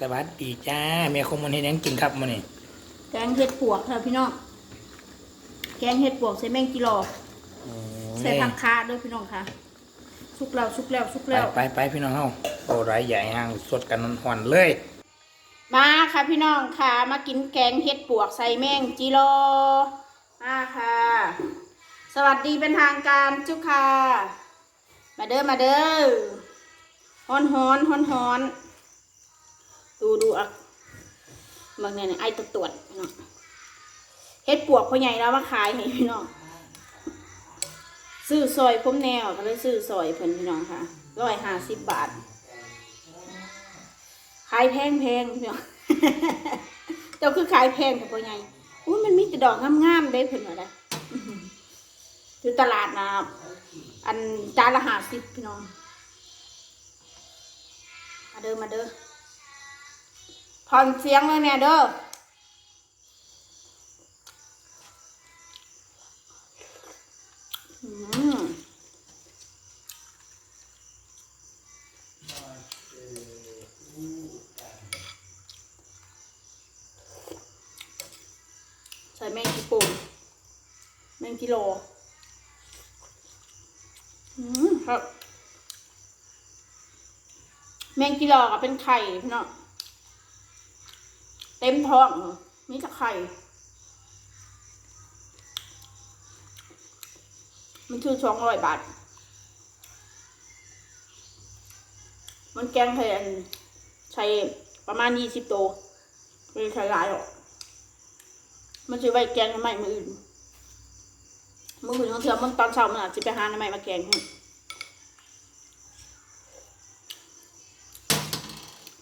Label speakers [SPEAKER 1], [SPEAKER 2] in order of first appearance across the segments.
[SPEAKER 1] สวัสดีจ้าเมียคงมันเห็นยังกินครับมันนี่
[SPEAKER 2] แกงเห็ดปวกค่ะพี่น้องแกงเห็ดปวกใส่แมงกิโลใส่ผักคาด้วยพี่น้องค่ะสุกแล้วสุกแล้วสุก
[SPEAKER 1] ไป
[SPEAKER 2] แล้ว
[SPEAKER 1] ไปไปพี่น้องเฮาโอ้ไรใหญ่ห่างสดกันหอนๆเลย
[SPEAKER 2] มาค่ะพี่น้องค่ะ มากินแกงเห็ดปวกใส่แมงจิโลมาค่ะ สวัสดีเป็นทางการจุกค่ะ มาเด้อมาเด้อฮ้อนฮ้อนฮ้อนฮ้อน ดูดูอะบางเนี่ยไอ้ตัวตรวจพี่น้องเห็ดปวกพ่อใหญ่แล้วมาขายให้พี่น้องซื้อซอยผมแนวก็เลยซื้อซอยเพิ่นพี่น้องค่ะร้อยห้าสิบบาทขายแพงแพงพี่น้องเจ้าคือขายแพงแต่พ่อใหญ่อุ้ยมันมีแต่ดอกงามๆได้เพิ่นว่าได้อื้อหืออยู่ตลาดนะอันจานละห้าสิบพี่น้องมาเด้อมาเด้อ ผ่อนเสียงเลยเนี่ยเด้อใส่แมงกีปุ่มแมงกิโลอืมครับ แมงกิโลก็เป็นไข่พี่น้อง เต็มท้องมีแต่ไข่มันคือสองร้อยบาท มันแกงไทยอันใช้ประมาณยี่สิบโตวไม่ใช้หลายหรอก มันจะไว้แกงทำไมมืออื่นมืออื่นของเธอมันตอนเช้ามันอาจจะไปหาทำไมมาแกงให้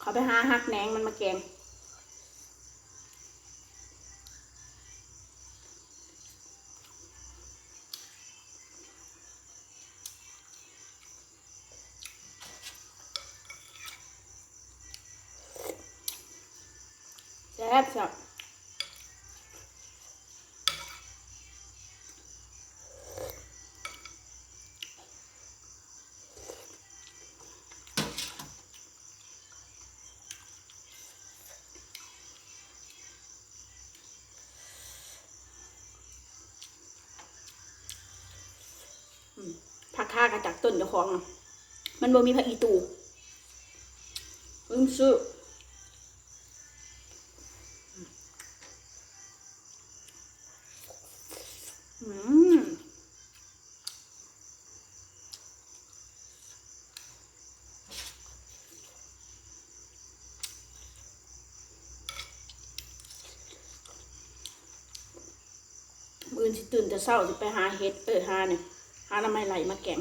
[SPEAKER 2] เขาไปหาหักแหนงมันมาแกง แซ่บสับอืมผักข้ากระจากต้นเจ้าของ มันบ่มีผักอีตูเพิ่งซื้อ มมือที่ตื่นแต่เช้าจะไปหาเห็ดเออหาเนี่ยหาทำไมไหลมาแกง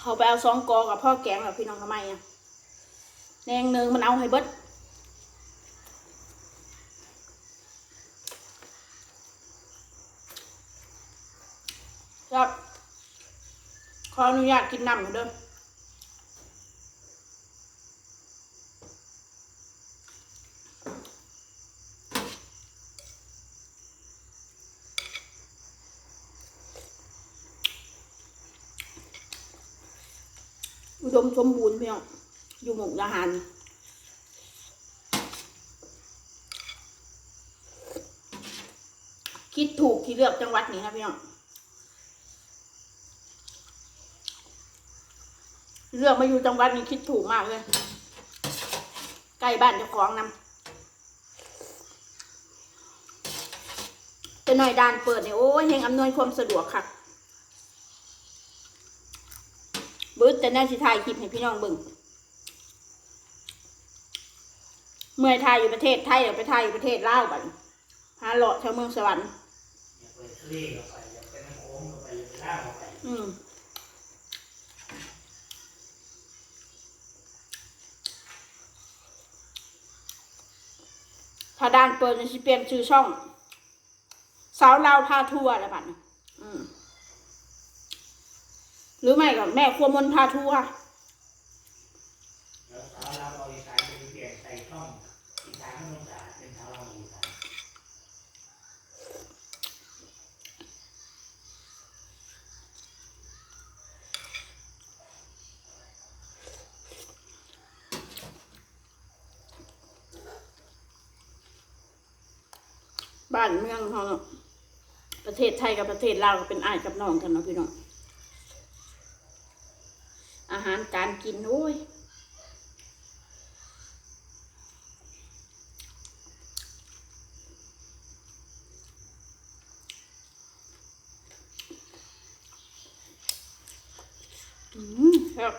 [SPEAKER 2] เขาไปเอาซองกอกับพ่อแกงกับพี่น้องทำไมอะ แนงเนืองมันเอาให้เบิดครับขออนุญาตกินน้ำเหมือนเดิมอุดมสมบูรณ์พี่น้อง อยู่หมุกอาหารคิดถูกที่เลือกจังหวัดนี้นะพี่น้องเลือกมาอยู่จังหวัดนี้คิดถูกมากเลย ใกล้บ้านเจ้าของนำแต่หน่อยด่านเปิดเนี่ยโอ้ยแห่งอำนวยความสะดวกค่ะบึ้ดแต่น่าสิถ่ายคลิปให้พี่น้องเบิ่ง เมื่อยถ่ายอยู่ประเทศไทยเดี๋ยวไปถ่ายอยู่ประเทศลาวบันี้หาเลาะแถวเมืองสวรรค์
[SPEAKER 1] อื
[SPEAKER 2] มถ้าด้านเปิดจะเปลี่ยนชื่อช่องสาวลาวพาทัวร์อะไรแบบนี้หรือไม่ก็แม่ครัวมนพาทัวร์
[SPEAKER 1] แล้วสาวเราเอาอีสานไปเปลี่ยนใส่ช่องอีสานมันต้องสะอาดเป็นสาวเราอีสาน
[SPEAKER 2] บ้านเมืองเขาเนาะประเทศไทยกับประเทศลาวก็เป็นอ้ายกับน้องกันเนาะพี่น้องอาหารการกินโอ้ยอืมครับ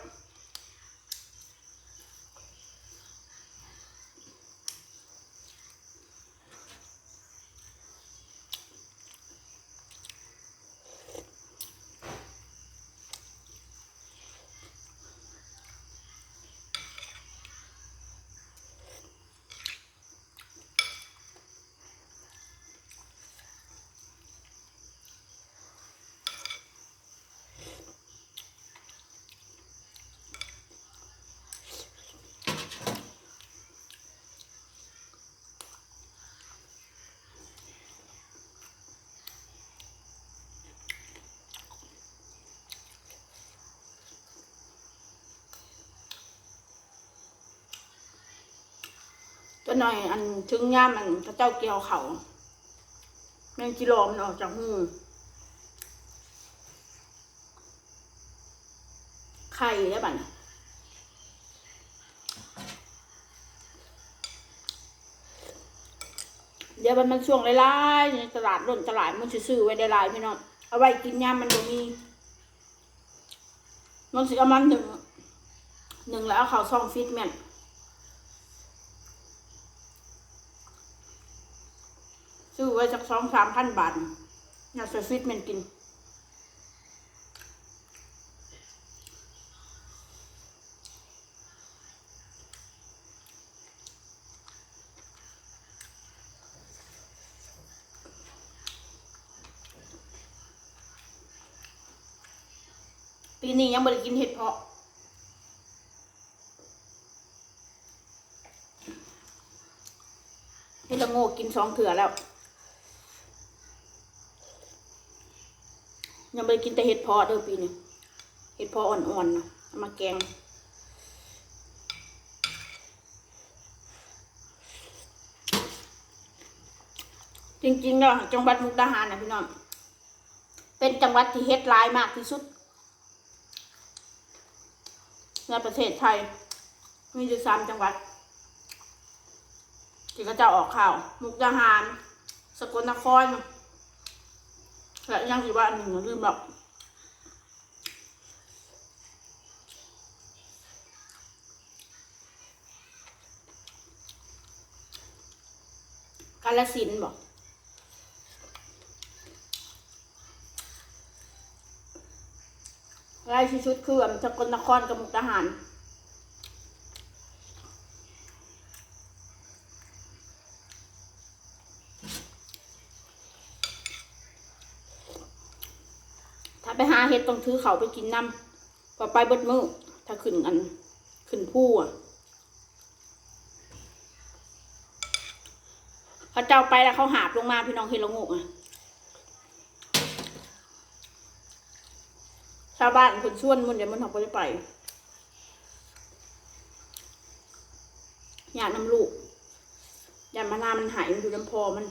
[SPEAKER 2] ตัว หน่อย อันถึงย่ามมันพระเจ้าเกียวเขาแมงจิโรมันออกจากหูไข่ได้ป่ะเนี่ยเดี๋ยวมันมันช่วงไล่ๆในตลาดร่นตลาดมันสิซื้อไว้ได้ลายพี่น้องเอาไว้กินย่ามมันบ่มีมันสิเอามันหนึ่งหนึ่งแล้วเอาเขาซ่องฟิตแมน ซื้อไว้ สองสามพันบาทน่าจะฟิตแมันกินปีนี้ยังไม่ได้กินเห็ดเพาะเห็ดละโงกกินสองเถื่อแล้ว ยังไม่ได้กินแต่เห็ดเพาะเด้อปีนี้เห็ดเพาะอ่อนๆนะเอามาแกงจริงๆแล้วจังหวัดมุกดาหารนะพี่น้อง เป็นจังหวัดที่เฮ็ดลายมากที่สุด ในประเทศไทย มีอยู่สามจังหวัด ที่เขาจะออกข่าว มุกดาหาร สกลนคร และยังอีกว่าอันหนึ่งลืมแบอกาลสินบอกรายชุดคืออันสกลนครกับมุกดาหาร ไปหาเห็ดต้องถือเขาไปกินน้ำพอไปเบิดมือถ้าขึ้นอัน ขึ้นผู้อะเขาเจ้าไปแล้วเขาหาบลงมาพี่น้องเห็ดละงกอะชาวบ้านคนส่วนมันเดี๋ยวมันทำไปไปอยากน้ำลูกอยากมานาวมันหายมันดูน้ำพอมัน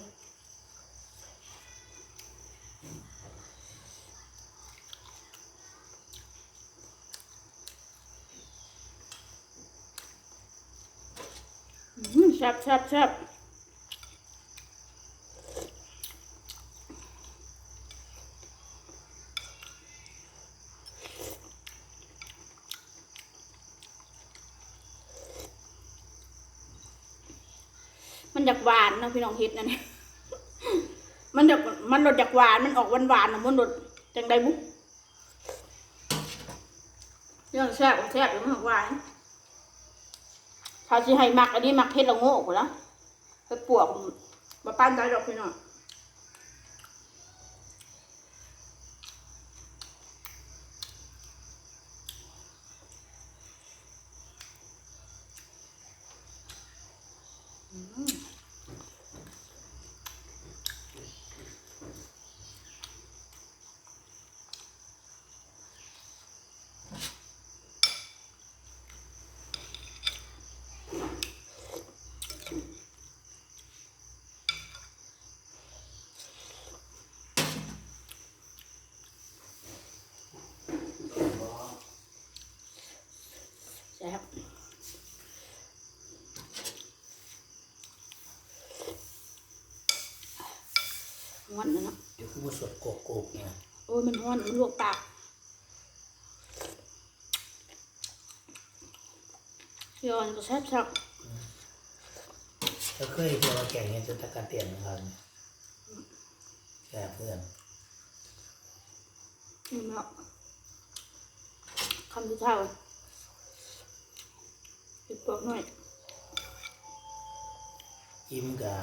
[SPEAKER 2] อืม แซ่บแซ่บแซ่บมันอยากหวานนะพี่น้องเฮ็ดนะเนี่ยมันอยากมันรสอยากหวานมันออกหวานหวานนะมันรสจังไดบุ๊เรื่องแซ่บของแซ่บอยู่มันหวาน ถ้าสิให้มักอันนี้มักเฮ็ดละโง่กว่าละไปปวกมาปั้นได้ดอกพี่น้องอืม
[SPEAKER 1] กกกุกเนี่ย
[SPEAKER 2] โอ้ยมันร้อนมันลวกปากย้อนก็แซ่บชัก
[SPEAKER 1] เราเคยเจอว่าแกงเห็ดจนตะการเตียนนะครับแก่เพื่อน
[SPEAKER 2] นี่เนาะคำที่เท่าเห็ดปวกหน่อย
[SPEAKER 1] ยิ้มกับ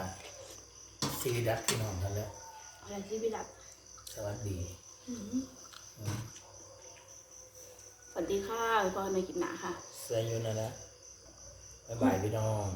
[SPEAKER 1] ซีดักพี่น้องกันแล้ว
[SPEAKER 2] อะไรที่พี่รับ
[SPEAKER 1] สวัสดี
[SPEAKER 2] อืมสวัสดีค่ะพี่ปอยมากินหนาค่ะ
[SPEAKER 1] เสื้ออยูนั่นแหละบ๊ายบายพี่น้อง